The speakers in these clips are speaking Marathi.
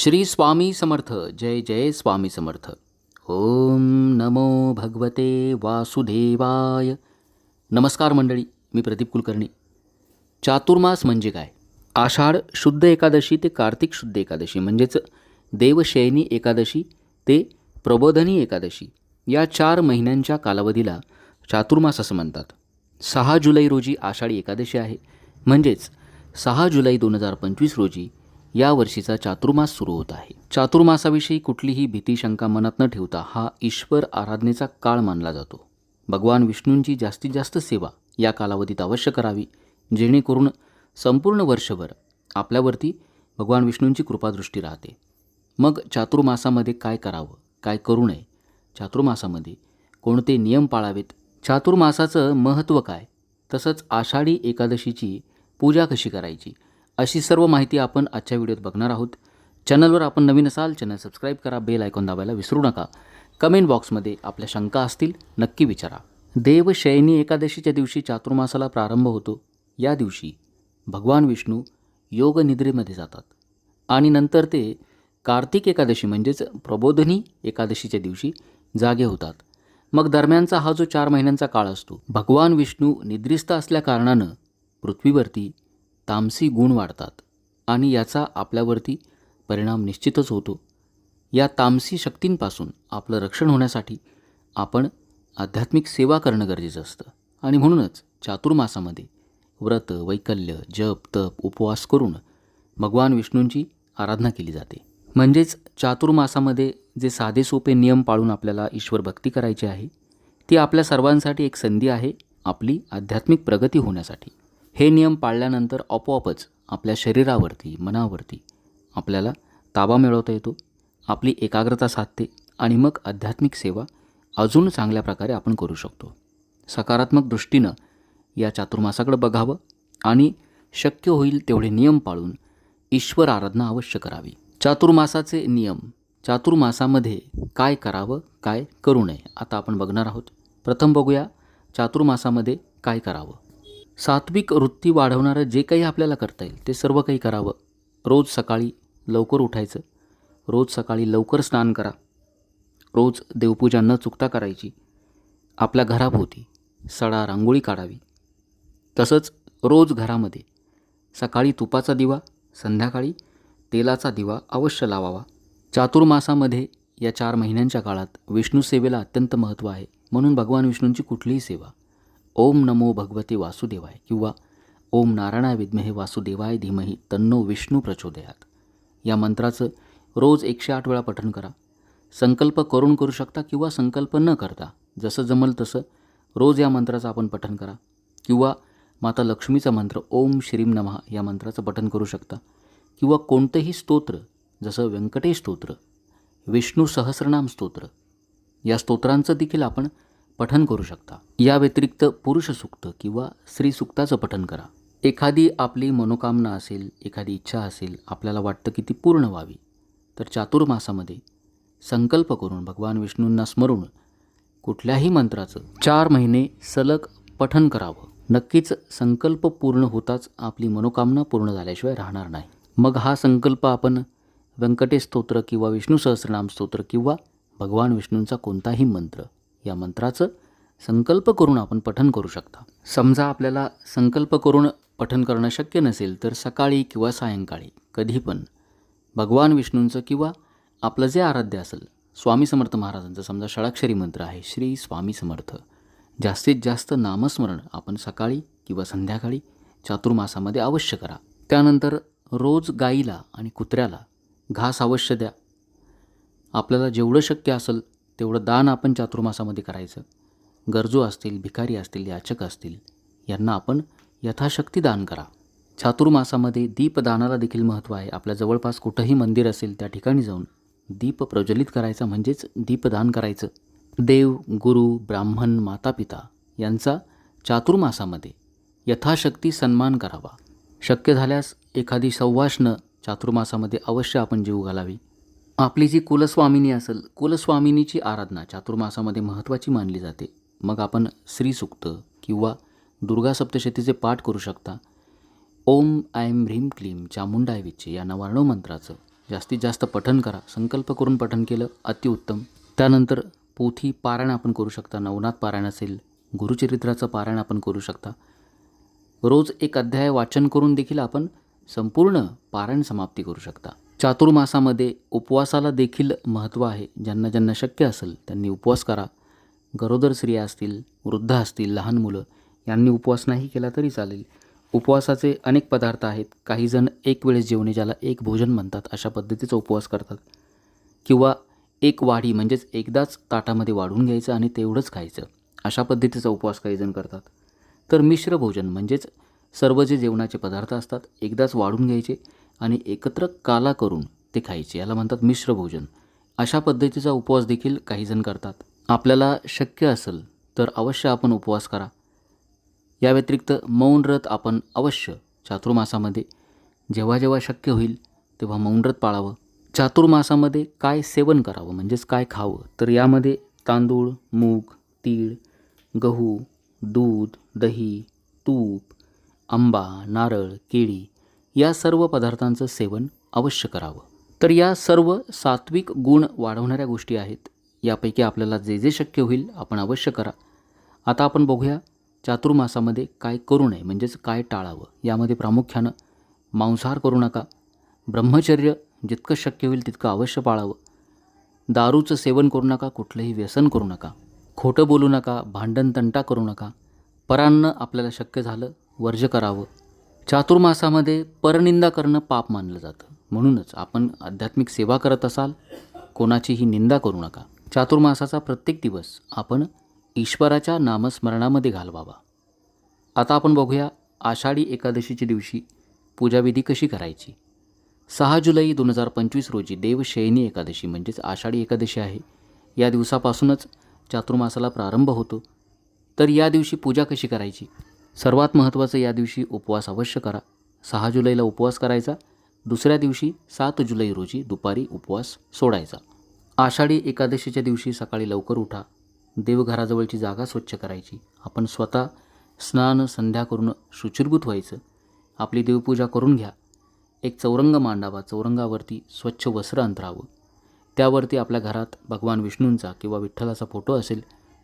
श्री स्वामी समर्थ. जय जय स्वामी समर्थ. ओम नमो भगवते वासुदेवाय. नमस्कार मंडळी मी प्रदीप कुलकर्णी. चातुर्मास म्हणजे काय? आषाढ शुद्ध एकादशी ते कार्तिक शुद्ध एकादशी म्हणजेच देवशयनी एकादशी ते प्रबोधनी एकादशी या चार महिन्यांच्या कालावधीला चातुर्मास असं म्हणतात. सहा जुलै रोजी आषाढी एकादशी आहे. म्हणजेच सहा जुलै दोन हजार पंचवीस रोजी या वर्षीचा चातुर्मास सुरू होत आहे. चातुर्मासाविषयी कुठलीही भीती शंका मनात न ठेवता हा ईश्वर आराधनेचा काळ मानला जातो. भगवान विष्णूंची जास्तीत जास्त सेवा या कालावधीत अवश्य करावी जेणेकरून संपूर्ण वर्षभर आपल्यावरती भगवान विष्णूंची कृपादृष्टी राहते. मग चातुर्मासामध्ये काय करावं काय करू नये? चातुर्मासामध्ये कोणते नियम पाळावेत? चातुर्मासाचं महत्त्व काय? तसंच आषाढी एकादशीची पूजा कशी करायची? अशी सर्व माहिती आपण आजच्या व्हिडिओत बघणार आहोत. चॅनलवर आपण नवीन असाल चॅनल सबस्क्राईब करा बेल आयकॉन दाबायला विसरू नका. कमेंट बॉक्समध्ये आपल्या शंका असतील नक्की विचारा. देवशयनी एकादशीच्या दिवशी चातुर्मासाला प्रारंभ होतो. या दिवशी भगवान विष्णू योगनिद्रेमध्ये जातात. आणि नंतर ते कार्तिक एकादशी म्हणजेच प्रबोधनी एकादशीच्या दिवशी जागे होतात. मग दरम्यानचा हा जो चार महिन्यांचा काळ असतो भगवान विष्णू निद्रिस्त असल्या कारणानं पृथ्वीवरती तामसी गुण वाढतात आणि याचा आपल्यावरती परिणाम निश्चितच होतो. या तामसी शक्तींपासून आपलं रक्षण होण्यासाठी आपण आध्यात्मिक सेवा करणं गरजेचं असतं. आणि म्हणूनच चातुर्मासामध्ये व्रत वैकल्य जप तप उपवास करून भगवान विष्णूंची आराधना केली जाते. म्हणजेच चातुर्मासामध्ये जे साधे सोपे नियम पाळून आपल्याला ईश्वर भक्ती करायची आहे ती आपल्या सर्वांसाठी एक संधी आहे आपली आध्यात्मिक प्रगती होण्यासाठी. हे नियम पाळल्यानंतर आपोआपच आपल्या शरीरावरती मनावरती आपल्याला ताबा मिळवता येतो आपली एकाग्रता साधते आणि मग आध्यात्मिक सेवा अजून चांगल्या प्रकारे आपण करू शकतो. सकारात्मक दृष्टीनं या चातुर्मासाकडे बघावं आणि शक्य होईल तेवढे नियम पाळून ईश्वर आराधना अवश्य करावी. चातुर्मासाचे नियम चातुर्मासामध्ये काय करावं काय करू नये आता आपण बघणार आहोत. प्रथम बघूया चातुर्मासामध्ये काय करावं. सात्विक वृत्ती वाढवणारं जे काही आपल्याला करता येईल ते सर्व काही करावं. रोज सकाळी लवकर उठायचं. रोज सकाळी लवकर स्नान करा. रोज देवपूजा न चुकता करायची. आपल्या घराभोवती सडा रांगोळी काढावी. तसंच रोज घरामध्ये सकाळी तुपाचा दिवा संध्याकाळी तेलाचा दिवा अवश्य लावावा. चातुर्मासामध्ये या चार महिन्यांच्या काळात विष्णू सेवेला अत्यंत महत्त्व आहे. म्हणून भगवान विष्णूंची कुठलीही सेवा ओम नमो भगवते वासुदेवाय किंवा ओम नारायणा विद्महे वासुदेवाय धीमही तन्नो विष्णू प्रचोदयात. या मंत्राचं रोज एकशे आठ वेळा पठण करा. संकल्प करून करू शकता किंवा संकल्प न करता जसं जमल तसं रोज या मंत्राचं आपण पठण करा. किंवा माता लक्ष्मीचा मंत्र ओम श्रीम नमः या मंत्राचं पठण करू शकता. किंवा कोणतंही स्तोत्र जसं व्यंकटेश स्तोत्र विष्णू सहस्रनाम स्तोत्र या स्तोत्रांचं देखील आपण पठन करू शकता. या व्यतिरिक्त पुरुष सुक्त किंवा स्त्री सुक्ताचं पठन करा. एखादी आपली मनोकामना असेल एखादी इच्छा असेल आपल्याला वाटतं की ती पूर्ण व्हावी. तर चातुर्मासामध्ये संकल्प करून भगवान विष्णूंना स्मरून कुठल्याही मंत्राचं चार महिने सलग पठन करावं. नक्कीच संकल्प पूर्ण होताच आपली मनोकामना पूर्ण झाल्याशिवाय राहणार नाही. मग हा संकल्प आपण व्यंकटेश स्तोत्र किंवा विष्णू सहस्रनाम स्तोत्र किंवा भगवान विष्णूंचा कोणताही मंत्र या मंत्राचं संकल्प करून आपण पठन करू शकता. समजा आपल्याला संकल्प करून पठन करणं शक्य नसेल तर सकाळी किंवा सायंकाळी कधी पण. भगवान विष्णूंचं किंवा आपलं जे आराध्य असेल स्वामी समर्थ महाराजांचं समजा षडाक्षरी मंत्र आहे श्री स्वामी समर्थ. जास्तीत जास्त नामस्मरण आपण सकाळी किंवा संध्याकाळी चातुर्मासामध्ये अवश्य करा. त्यानंतर रोज गाईला आणि कुत्र्याला घास अवश्य द्या. आपल्याला जेवढं शक्य असेल तेवढं दान आपण चातुर्मासामध्ये करायचं. गरजू असतील भिकारी असतील याचक असतील यांना आपण यथाशक्ती दान करा. चातुर्मासामध्ये दीपदानाला देखील महत्त्व आहे. आपल्या जवळपास कुठंही मंदिर असेल त्या ठिकाणी जाऊन दीप प्रज्वलित करायचा म्हणजेच दीपदान करायचं. देव गुरु ब्राह्मण मातापिता यांचा चातुर्मासामध्ये यथाशक्ती सन्मान करावा. शक्य झाल्यास एखादी सौवाष्ण चातुर्मासामध्ये अवश्य आपण जीव घालावी. आपली जी कुलस्वामिनी असेल कुलस्वामिनीची आराधना चातुर्मासामध्ये महत्त्वाची मानली जाते. मग आपण श्रीसुक्त किंवा दुर्गा सप्तशतीचे पाठ करू शकता. ओम ऐम ह्रीम क्लीम चामुंडाय विच्चे या नवार्णव मंत्राचं. जास्तीत जास्त पठन करा. संकल्प करून पठन केलं अतिउत्तम त्यानंतर पोथी पारायण आपण करू शकता. नवनाथ पारायण असेल गुरुचरित्राचं पारायण आपण करू शकता. रोज एक अध्याय वाचन करून देखील आपण संपूर्ण पारायण समाप्ती करू शकता. चातुर्मासामध्ये उपवासाला देखील महत्त्व आहे. ज्यांना ज्यांना शक्य असेल त्यांनी उपवास करा. गरोदर स्त्रिया असतील वृद्ध असतील लहान मुलं यांनी उपवास नाही केला तरी चालेल. उपवासाचे अनेक पदार्थ आहेत. काही जण एक वेळेस जेवणे ज्याला एक भोजन म्हणतात अशा पद्धतीचा उपवास करतात. किंवा एक वाढी म्हणजेच एकदाच ताटामध्ये वाढून घ्यायचं आणि तेवढंच खायचं अशा पद्धतीचा उपवास काही जण करतात. तर मिश्र भोजन म्हणजेच सर्व जे जेवणाचे पदार्थ असतात एकदाच वाढून घ्यायचे. आणि एकत्र काला करून ते खायचे. याला म्हणतात मिश्र भोजन. अशा पद्धतीचा उपवास देखील काही जण करतात. आपल्याला शक्य असेल तर अवश्य आपण उपवास करा. या व्यतिरिक्त मौन आपण अवश्य चातुर्मासामध्ये जेव्हा जेव्हा शक्य होईल तेव्हा मौन पाळावं. चातुर्मासामध्ये काय सेवन करावं म्हणजेच काय खावं तर यामध्ये तांदूळ मूग तीळ गहू दूध दही तूप आंबा नारळ केळी या सर्व पदार्थांचं सेवन अवश्य करावं. तर या सर्व सात्विक गुण वाढवणाऱ्या गोष्टी आहेत. यापैकी आपल्याला जे जे शक्य होईल आपण अवश्य करा. आता आपण बघूया चातुर्मासामध्ये काय करू नये म्हणजेच काय टाळावं. यामध्ये प्रामुख्यानं मांसाहार करू नका. ब्रह्मचर्य जितकं शक्य होईल तितकं अवश्य पाळावं. दारूचं सेवन करू नका कुठलंही व्यसन करू नका. खोटं बोलू नका भांडण तंटा करू नका. परान्न आपल्याला शक्य झालं वर्ज करावं. चातुर्मासामध्ये परनिंदा करणं पाप मानलं जातं. म्हणूनच आपण आध्यात्मिक सेवा करत असाल कोणाचीही निंदा करू नका. चातुर्मासाचा प्रत्येक दिवस आपण ईश्वराच्या नामस्मरणामध्ये घालवावा. आता आपण बघूया आषाढी एकादशीच्या दिवशी पूजाविधी कशी करायची? सहा जुलै दोन हजार पंचवीस रोजी देवशयनी एकादशी म्हणजेच आषाढी एकादशी आहे. या दिवसापासूनच चातुर्मासाला प्रारंभ होतो. तर या दिवशी पूजा कशी करायची? सर्वात महत्त्वाचं या दिवशी उपवास अवश्य करा. सहा जुलैला उपवास करायचा. दुसऱ्या दिवशी सात जुलै रोजी दुपारी उपवास सोडायचा. आषाढी एकादशीच्या दिवशी सकाळी लवकर उठा. देवघराजवळची जागा स्वच्छ करायची. आपण स्वतः स्नान संध्या करून शुचिर्भूत व्हायचं. आपली देवपूजा करून घ्या. एक चौरंग मांडावा. चौरंगावरती स्वच्छ वस्त्र अंतरावं. त्यावरती आपल्या घरात भगवान विष्णूंचा किंवा विठ्ठलाचा फोटो असेल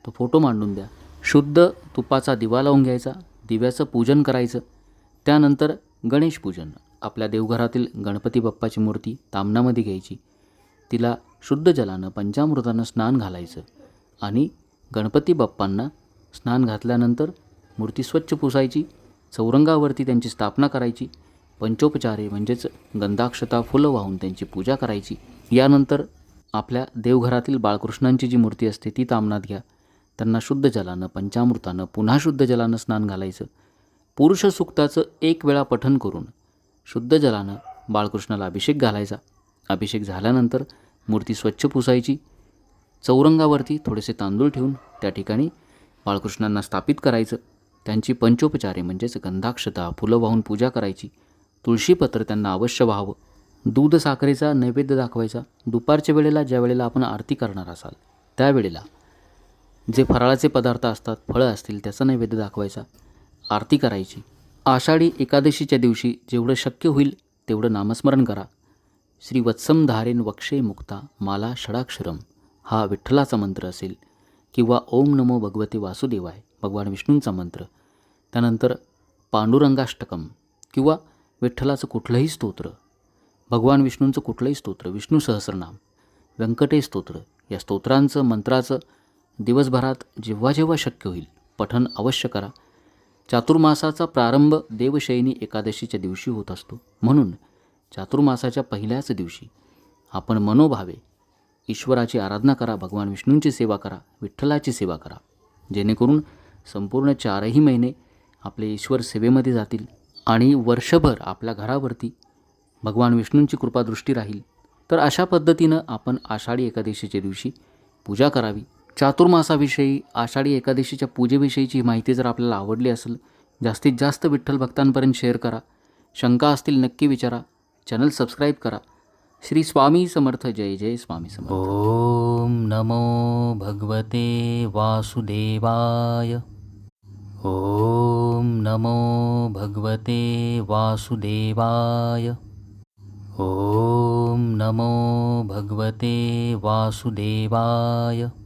तो फोटो मांडून द्या. शुद्ध तुपाचा दिवा लावून घ्यायचा. दिव्याचं पूजन करायचं. त्यानंतर गणेश पूजन. आपल्या देवघरातील गणपती बाप्पाची मूर्ती तामणामध्ये घ्यायची. तिला शुद्ध जलानं पंचामृतानं स्नान घालायचं आणि गणपती बाप्पांना स्नान घातल्यानंतर मूर्ती स्वच्छ पुसायची. चौरंगावरती त्यांची स्थापना करायची. पंचोपचारे म्हणजेच गंधाक्षता फुलं वाहून त्यांची पूजा करायची. यानंतर आपल्या देवघरातील बाळकृष्णांची जी मूर्ती असते ती तामनात घ्या. त्यांना शुद्ध जलानं पंचामृतानं पुन्हा शुद्ध जलानं स्नान घालायचं. पुरुष सुक्ताचं एक वेळा पठन करून शुद्ध जलानं बाळकृष्णाला अभिषेक घालायचा. अभिषेक झाल्यानंतर मूर्ती स्वच्छ पुसायची. चौरंगावरती थोडेसे तांदूळ ठेवून त्या ठिकाणी बाळकृष्णांना स्थापित करायचं. त्यांची पंचोपचारे म्हणजेच गंधाक्षता फुलं वाहून पूजा करायची. तुळशीपत्र त्यांना अवश्य व्हावं. दूध साखरेचा नैवेद्य दाखवायचा. दुपारच्या वेळेला ज्या वेळेला आपण आरती करणार असाल त्यावेळेला जे फराळाचे पदार्थ असतात फळं असतील त्याचा नैवेद्य दाखवायचा. आरती करायची. आषाढी एकादशीच्या दिवशी जेवढं शक्य होईल तेवढं नामस्मरण करा. श्री वत्सम धारेन वक्षे मुक्ता माला षडाक्षरम. हा विठ्ठलाचा मंत्र असेल किंवा ओम नमो भगवते वासुदेवाय भगवान विष्णूंचा मंत्र. त्यानंतर पांडुरंगाष्टकम किंवा विठ्ठलाचं कुठलंही स्तोत्र. भगवान विष्णूंचं कुठलंही स्तोत्र विष्णू सहस्रनाम. व्यंकटेश स्तोत्र या स्तोत्रांचं मंत्राचं दिवसभरात जेव्हा जेव्हा शक्य होईल पठन अवश्य करा. चातुर्मासाचा प्रारंभ देवशयनी एकादशीच्या दिवशी होत असतो. म्हणून चातुर्मासाच्या पहिल्याच दिवशी आपण मनोभावे ईश्वराची आराधना करा भगवान विष्णूंची सेवा करा विठ्ठलाची सेवा करा. जेणेकरून संपूर्ण चारही महिने आपले ईश्वर सेवेमध्ये जातील आणि वर्षभर आपल्या घरावरती भगवान विष्णूंची कृपादृष्टी राहील. तर अशा पद्धतीनं आपण आषाढी एकादशीच्या दिवशी पूजा करावी. चातुर्मासाविषयी आषाढी एकादशीच्या पूजेविषयीची माहिती जर आपल्याला आवडली असेल जास्तीत जास्त विठ्ठल भक्तांपर्यंत शेअर करा. शंका असतील नक्की विचारा. चॅनल सबस्क्राईब करा. श्री स्वामी समर्थ. जय जय स्वामी समर्थ. ओम नमो भगवते वासुदेवाय. ओम नमो भगवते वासुदेवाय. ॐ नमो भगवते वासुदेवाय.